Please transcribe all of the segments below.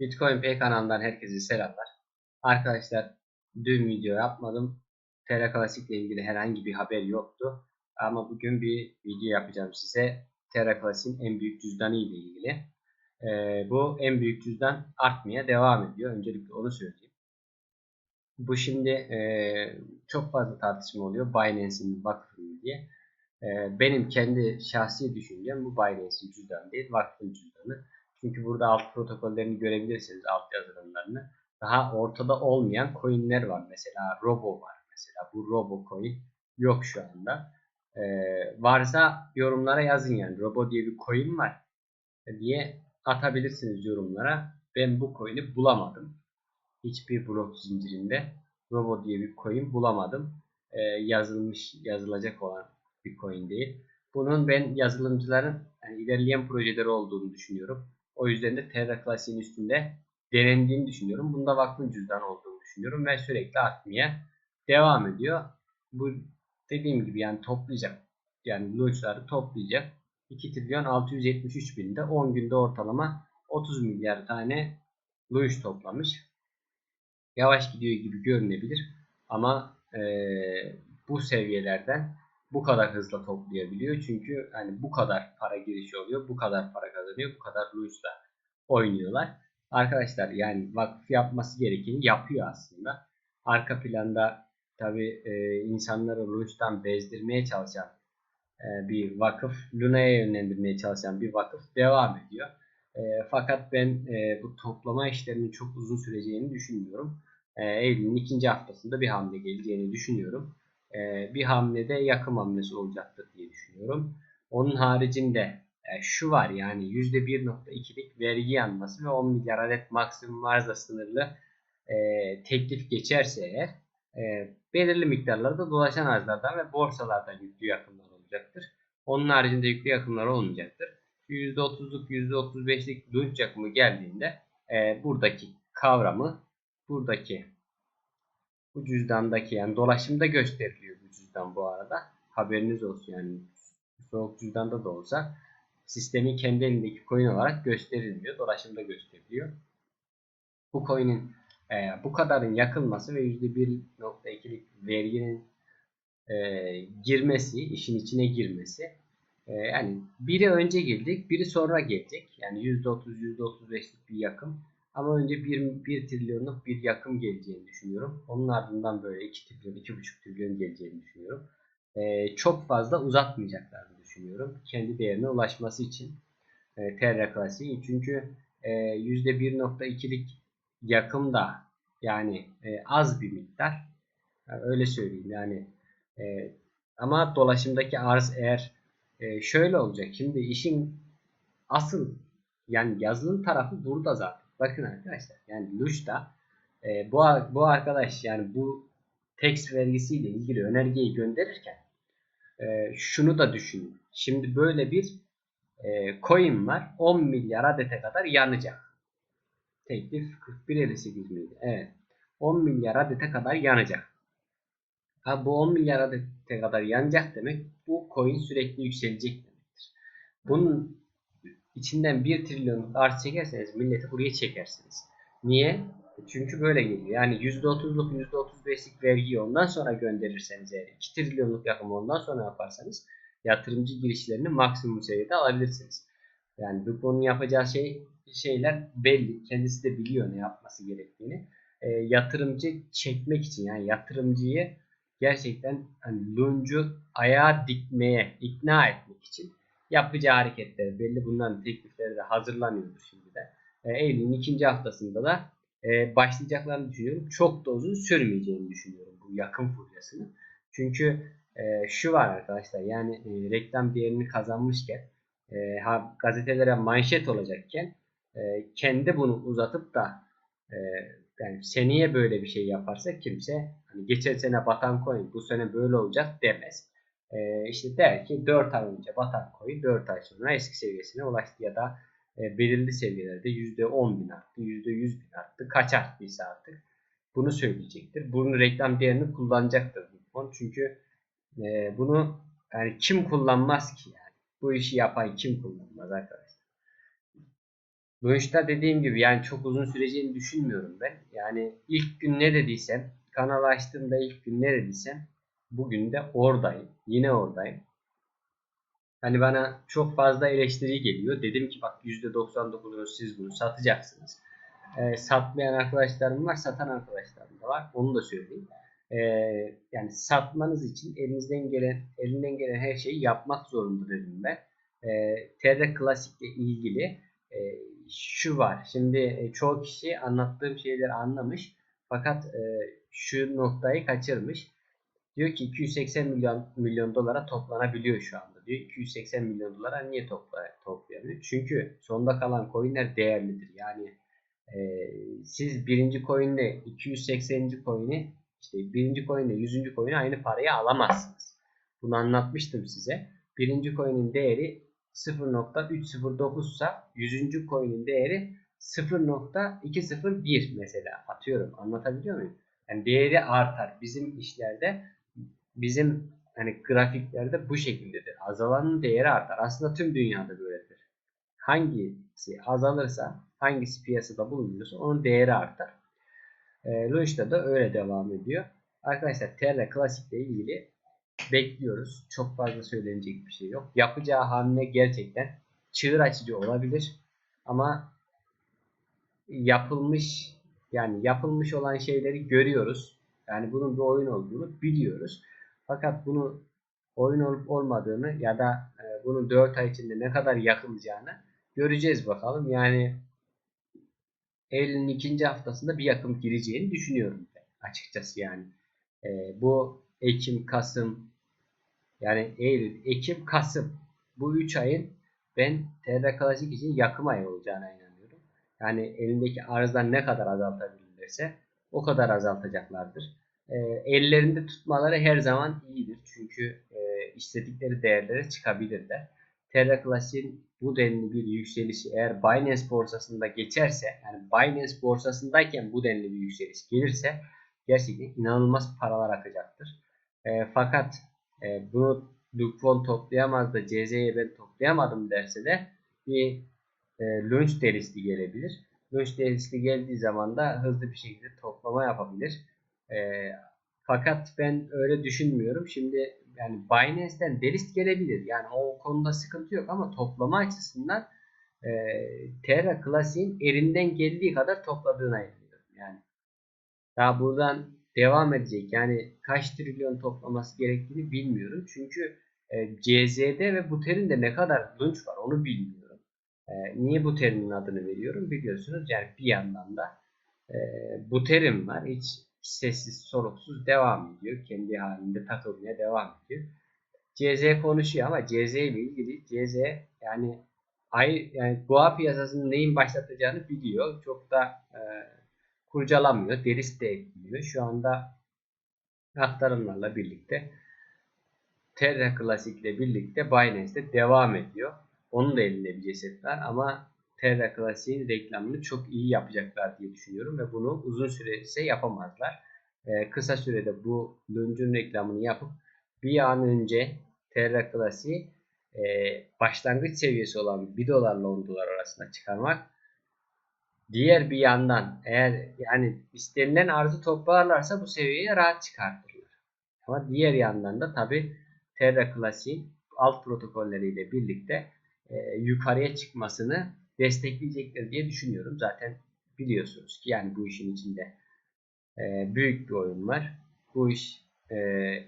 Bitcoin Pay kanalından herkese selamlar. Arkadaşlar dün video yapmadım. TR Classic ile ilgili herhangi bir haber yoktu. Ama bugün bir video yapacağım size. TR Classic'in en büyük cüzdanı ile ilgili. Ee, bu en büyük cüzdan artmaya devam ediyor. Öncelikle onu söyleyeyim. Bu şimdi e, çok fazla tartışma oluyor. Binance'in vakfı diye. E, benim kendi şahsi düşüncem bu Binance'in cüzdanı değil, vakfın cüzdanı. Çünkü burada alt protokollerini görebilirsiniz, alt yazılımlarını. Daha ortada olmayan coinler var. Mesela Robo var. Mesela bu Robo coin yok şu anda. Ee, varsa yorumlara yazın yani. Robo diye bir coin var diye atabilirsiniz yorumlara. Ben bu coin'i bulamadım. Hiçbir blok zincirinde Robo diye bir coin bulamadım. Ee, yazılmış, yazılacak olan bir coin değil. Bunun ben yazılımcıların yani ilerleyen projeleri olduğunu düşünüyorum. O yüzden de Terra Classic'in üstünde denendiğini düşünüyorum. Bunda vakfın cüzdan olduğunu düşünüyorum ve sürekli artmaya devam ediyor. Bu dediğim gibi yani toplayacak. Yani launchları toplayacak. 2 trilyon 673 binde 10 günde ortalama 30 milyar tane launch toplamış. Yavaş gidiyor gibi görünebilir ama e, bu seviyelerden bu kadar hızlı toplayabiliyor. Çünkü hani bu kadar para girişi oluyor, bu kadar para kazanıyor, bu kadar launch'la oynuyorlar. Arkadaşlar yani vakıf yapması gerekeni yapıyor aslında. Arka planda tabi e, insanları launch'tan bezdirmeye çalışan e, bir vakıf, Luna'ya yönlendirmeye çalışan bir vakıf devam ediyor. E, fakat ben e, bu toplama işlerinin çok uzun süreceğini düşünmüyorum. E, Eylül'ün ikinci haftasında bir hamle geleceğini düşünüyorum. E, bir hamlede yakın hamlesi olacaktır diye düşünüyorum. Onun haricinde e, şu var yani %1.2'lik vergi yanması ve 10 milyar adet maksimum arıza sınırlı e, teklif geçerse eğer belirli miktarlarda dolaşan arzlardan ve borsalardan yüklü yakımlar olacaktır. Onun haricinde yüklü yakımlar olmayacaktır. %30'luk %35'lik lunch yakımı geldiğinde buradaki kavramı buradaki bu cüzdandaki yani dolaşımda gösteriliyor bu cüzdan bu arada. Haberiniz olsun yani soğuk cüzdanda da olsa sistemin kendi elindeki coin olarak gösterilmiyor. Dolaşımda gösteriliyor. Bu coin'in e, bu kadarın yakılması ve %1.2'lik verginin e, girmesi, işin içine girmesi e, yani biri önce girdik, biri sonra gelecek. Yani %30, %35'lik bir yakım ama önce 1, 1 trilyonluk bir yakım geleceğini düşünüyorum. Onun ardından böyle 2 trilyon, 2,5 trilyon geleceğini düşünüyorum. Ee, çok fazla uzatmayacaklarını düşünüyorum. Kendi değerine ulaşması için e, Terra Classic'i. Çünkü e, %1.2'lik yakım da yani e, az bir miktar. Yani öyle söyleyeyim yani. E, ama dolaşımdaki arz eğer e, şöyle olacak. Şimdi işin asıl yani yazılım tarafı burada zaten. Bakın arkadaşlar yani Lush'ta e, bu, bu arkadaş yani bu text vergisiyle ilgili önergeyi gönderirken e, şunu da düşünün. Şimdi böyle bir e, coin var. 10 milyar adete kadar yanacak. Teklif 41.58 miydi? Evet. 10 milyar adete kadar yanacak. Ha, bu 10 milyar adete kadar yanacak demek bu coin sürekli yükselecek demektir. Bunun içinden 1 trilyon arz çekerseniz milleti buraya çekersiniz. Niye? Çünkü böyle geliyor. Yani %30'luk %35'lik vergiyi ondan sonra gönderirseniz eğer 2 trilyonluk yakımı ondan sonra yaparsanız yatırımcı girişlerini maksimum seviyede alabilirsiniz. Yani Dupon'un yapacağı şey şeyler belli. Kendisi de biliyor ne yapması gerektiğini. E, yatırımcı çekmek için yani yatırımcıyı gerçekten hani luncu ayağa dikmeye ikna etmek için yapacağı hareketler belli. Bunların teklifleri de hazırlanıyordur şimdi de. E, Eylül'ün ikinci haftasında da e, başlayacaklarını düşünüyorum. Çok da uzun sürmeyeceğini düşünüyorum bu yakın furyasını. Çünkü e, şu var arkadaşlar yani e, reklam değerini kazanmışken e, ha, gazetelere manşet olacakken e, kendi bunu uzatıp da e, yani seneye böyle bir şey yaparsa kimse hani geçen sene batan coin bu sene böyle olacak demez. E, işte der ki 4 ay önce batan coin 4 ay sonra eski seviyesine ulaştı ya da e, belirli seviyelerde %10 bin arttı, %100 bin arttı. Kaç arttıysa artık bunu söyleyecektir. Bunun reklam değerini kullanacaktır bu fon. Çünkü e, bunu yani kim kullanmaz ki yani? Bu işi yapan kim kullanmaz arkadaşlar? Launch'ta dediğim gibi yani çok uzun süreceğini düşünmüyorum ben. Yani ilk gün ne dediysem, kanal açtığımda ilk gün ne dediysem bugün de oradayım. Yine oradayım. Hani bana çok fazla eleştiri geliyor. Dedim ki bak %99'unu siz bunu satacaksınız. Ee, satmayan arkadaşlarım var, satan arkadaşlarım da var. Onu da söyleyeyim. Ee, yani satmanız için elinizden gelen elinden gelen her şeyi yapmak zorunda dedim ben. Ee, TR Classic ilgili e, şu var. Şimdi e, çoğu kişi anlattığım şeyleri anlamış. Fakat e, şu noktayı kaçırmış. Diyor ki 280 milyon milyon dolara toplanabiliyor şu anda diyor. 280 milyon dolara niye topla? Çünkü sonda kalan coinler değerlidir. Yani e, siz birinci coinle 280. coin'i işte birinci coinle 100. coin'i aynı paraya alamazsınız. Bunu anlatmıştım size. Birinci coin'in değeri 0.309 ise 100. coin'in değeri 0.201 mesela atıyorum. Anlatabiliyor muyum? Yani değeri artar. Bizim işlerde bizim hani grafiklerde bu şekildedir. Azalanın değeri artar. Aslında tüm dünyada böyledir. Hangisi azalırsa, hangisi piyasada bulunuyorsa onun değeri artar. E, Launch'ta da öyle devam ediyor. Arkadaşlar Terra Classic ile ilgili bekliyoruz. Çok fazla söylenecek bir şey yok. Yapacağı hamle gerçekten çığır açıcı olabilir. Ama yapılmış yani yapılmış olan şeyleri görüyoruz. Yani bunun bir oyun olduğunu biliyoruz. Fakat bunu oyun olup olmadığını ya da e, bunun 4 ay içinde ne kadar yakılacağını göreceğiz bakalım. Yani Eylül'ün ikinci haftasında bir yakım gireceğini düşünüyorum açıkçası yani. E, bu Ekim, Kasım yani Eylül, Ekim, Kasım bu 3 ayın ben TR Klasik için yakım ayı olacağına inanıyorum. Yani elindeki arzdan ne kadar azaltabilirlerse o kadar azaltacaklardır. E, ellerinde tutmaları her zaman iyidir. Çünkü e, istedikleri değerlere çıkabilirler. Terra Classic'in bu denli bir yükselişi eğer Binance borsasında geçerse yani Binance borsasındayken bu denli bir yükseliş gelirse gerçekten inanılmaz paralar akacaktır. E, fakat e, bunu Dukvon toplayamaz da CZ'ye ben toplayamadım derse de bir e, launch delisti gelebilir. Launch delisti geldiği zaman da hızlı bir şekilde toplama yapabilir. E, fakat ben öyle düşünmüyorum. Şimdi yani Binance'den delist gelebilir. Yani o konuda sıkıntı yok ama toplama açısından e, Terra Classic'in elinden geldiği kadar topladığına inanıyorum. Yani daha buradan devam edecek. Yani kaç trilyon toplaması gerektiğini bilmiyorum. Çünkü e, CZ'de ve Buterin'de ne kadar lunch var onu bilmiyorum. E, niye Buterin'in adını veriyorum biliyorsunuz. Yani bir yandan da e, Buterin var. Hiç sessiz soluksuz devam ediyor. Kendi halinde takılmaya devam ediyor. CZ konuşuyor ama CZ ile ilgili CZ yani ay yani boğa piyasasının neyin başlatacağını biliyor. Çok da e, kurcalamıyor. Deris de etkiliyor. Şu anda aktarımlarla birlikte Terra Classic ile birlikte Binance'de devam ediyor. Onun da elinde bir ceset var ama Terra Classic'in reklamını çok iyi yapacaklar diye düşünüyorum ve bunu uzun süre ise yapamazlar. Ee, kısa sürede bu lunge'un reklamını yapıp bir an önce Terra Classic'i e, başlangıç seviyesi olan 1 dolarla 10 dolar arasında çıkarmak Diğer bir yandan eğer yani istenilen arzı toplarlarsa bu seviyeye rahat çıkartırlar. Ama diğer yandan da tabi Terra Classic alt protokolleriyle birlikte e, yukarıya çıkmasını destekleyecektir diye düşünüyorum. Zaten biliyorsunuz ki yani bu işin içinde e, büyük bir oyun var. Bu iş e,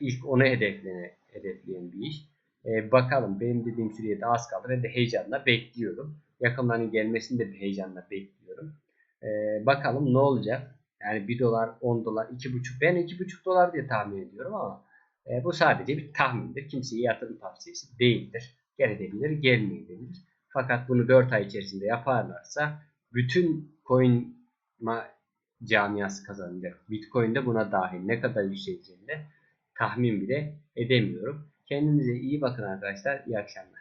ilk onu hedefleyen, hedefleyen bir iş. E, bakalım benim dediğim süreye de az kaldı ve de heyecanla bekliyorum. Yakınların gelmesini de bir heyecanla bekliyorum. E, bakalım ne olacak. Yani 1 dolar, 10 dolar, 2,5 ben 2,5 dolar diye tahmin ediyorum ama e, bu sadece bir tahmindir. Kimseye yatırım tavsiyesi değildir. Gelebilir, gelmeyebilir. Fakat bunu 4 ay içerisinde yaparlarsa bütün coin camiası kazanacak. Bitcoin de buna dahil. Ne kadar yükseleceğini tahmin bile edemiyorum. Kendinize iyi bakın arkadaşlar. İyi akşamlar.